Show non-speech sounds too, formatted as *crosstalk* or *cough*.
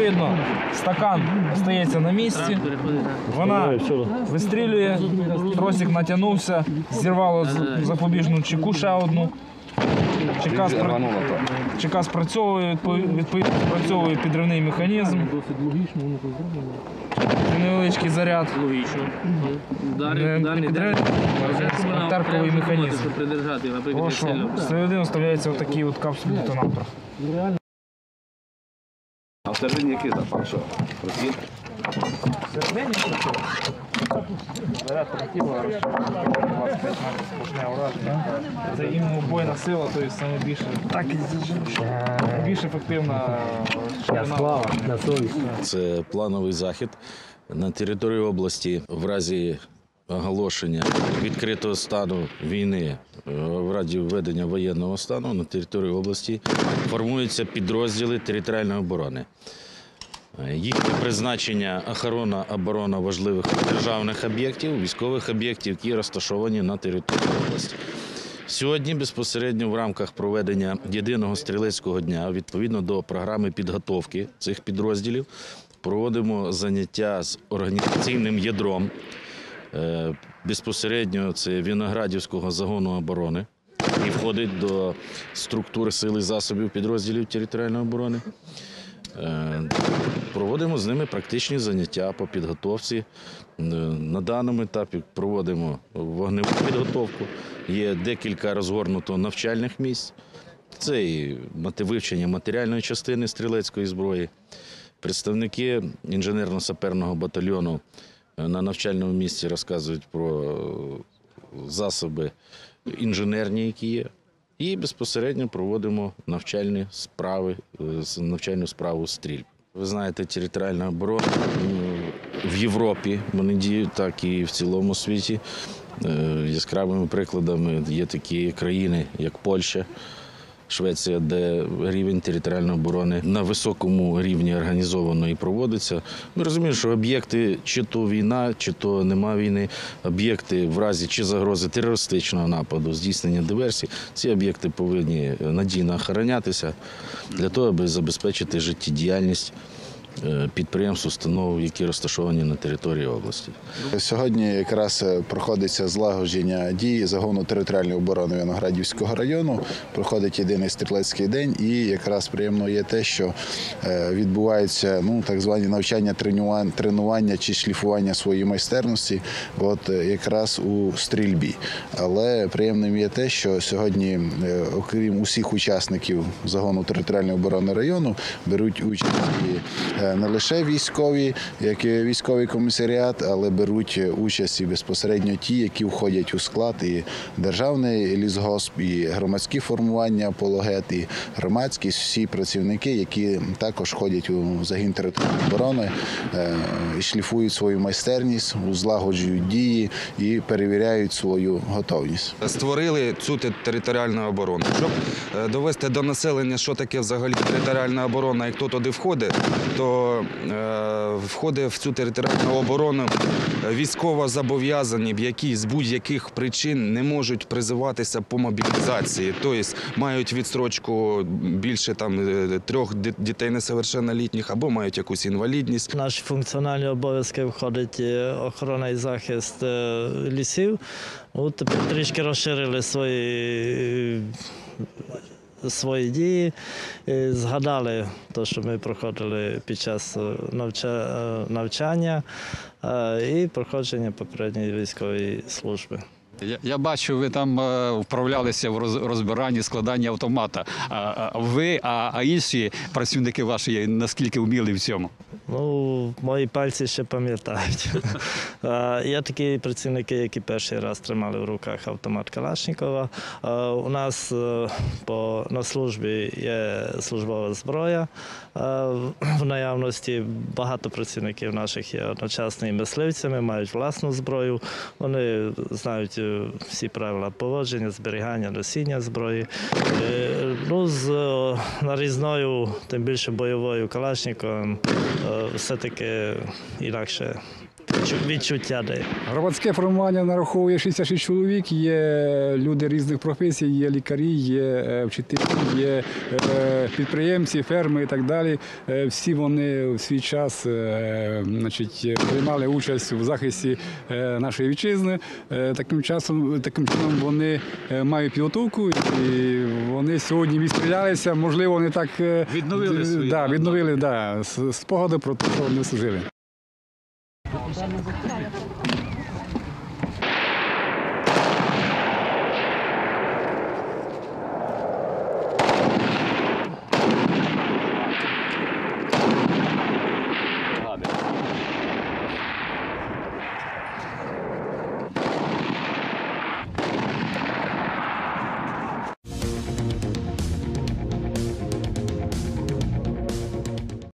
видно, стакан остається на місці. Вона вистрілює, тросик натягнувся, зірвало запобіжну чеку ще одну. Чека, спра... чека спрацьовує, відповідно спрацьовує підривний механізм. Невеличкий заряд. Логічно. Підривний, а терковий механізм. Сильно. всередину вставляється отакий от капсуль детонатор. А всередині який запах? Що? Розгін? Заряд практично сплошне ураження. Це іменно убойна сила, тобто саме більше, так, більш ефективна ширина. на совість. Це плановий захід на території області в разі оголошення відкритого стану війни, е, в разі введення воєнного стану на території області формуються підрозділи територіальної оборони. Е, Їхнє призначення охорона, оборона важливих державних об'єктів, військових об'єктів, які розташовані на території області. Сьогодні безпосередньо в рамках проведення єдиного стрілецького дня, відповідно до програми підготовки цих підрозділів, проводимо заняття з організаційним ядром. Е, Безпосередньо це Віноградівського загону оборони, який входить до структури сил і засобів підрозділів територіальної оборони. Е, Проводимо з ними практичні заняття по підготовці. Е, На даному етапі проводимо вогневу підготовку. Є декілька розгорнуто навчальних місць. Це і вивчення матеріальної частини стрілецької зброї. Представники інженерно-саперного батальйону на навчальному місці розказують про засоби інженерні, які є. І безпосередньо проводимо навчальні справи, е, навчальну справу стрільб. Ви знаєте, територіальна оборона в Європі вони діють, так і в цілому світі. Е, Яскравими прикладами є такі країни, як Польща, Швеція, де рівень територіальної оборони на високому рівні організовано і проводиться. Ми розуміємо, що об'єкти, чи то війна, чи то нема війни, об'єкти в разі чи загрози терористичного нападу, здійснення диверсій, ці об'єкти повинні надійно охоронятися для того, аби забезпечити життєдіяльність е, підприємств, установ, які розташовані на території області. Сьогодні якраз е, проходиться злагодження дій загону територіальної оборони Виноградівського району. Проходить єдиний стрілецький день, і якраз приємно є те, що е, відбуваються ну так звані навчання, тренувань- тренування чи шліфування своєї майстерності, от е, якраз у стрільбі. Але приємним є те, що сьогодні, е, окрім усіх учасників загону територіальної оборони району, беруть участь і е, не лише військові, як і військовий комісаріат, але беруть участь і безпосередньо ті, які входять у склад і державний лісгосп, і громадські формування апологет, і громадськість, всі працівники, які також ходять у загін територіальної оборони е, і шліфують свою майстерність, злагоджують дії і перевіряють свою готовність. створили цю територіальну оборону. Щоб е, довести до населення, що таке взагалі територіальна оборона і хто туди входить, то е, входить в цю територіальну оборону військово зобов'язані, які з будь-яких причин не можуть призиватися по мобілізації, тобто мають відстрочку більше там е, трьох дітей несовершеннолітніх або мають якусь інвалідність. Наші функціональні обов'язки входить е, охорона і захист лісів. От трішки розширили свої, свої дії, е, згадали те, що ми проходили під час е, е, навчання і проходження попередньої військової служби. Я, я бачу, ви там вправлялися в роз- розбиранні, складанні автомата. А, ви, а інші працівники ваші наскільки вміли в цьому? Ну, мої пальці ще пам'ятають. *laughs* Є такі працівники, які перший раз тримали в руках автомат Калашникова. У нас е, по, на службі є службова зброя. В- наявності багато працівників наших є одночасно і мисливцями, мають власну зброю. Вони знають е, всі правила поводження, зберігання, носіння зброї. Е, Ну, з нарізною, тим більше бойовою Калашниковим, все-таки інакше відчуття дає. Громадське формування нараховує 66 чоловік, є люди різних професій, є лікарі, є е, вчителі, є е, підприємці, ферми і так далі. Е, Всі вони в свій час значить, приймали участь в захисті нашої вітчизни. Таким часом, таким чином вони мають підготовку і вони сьогодні відстрілялися. Можливо, вони так е, Відновили свої да, відновили да, спогади про те, що вони служили.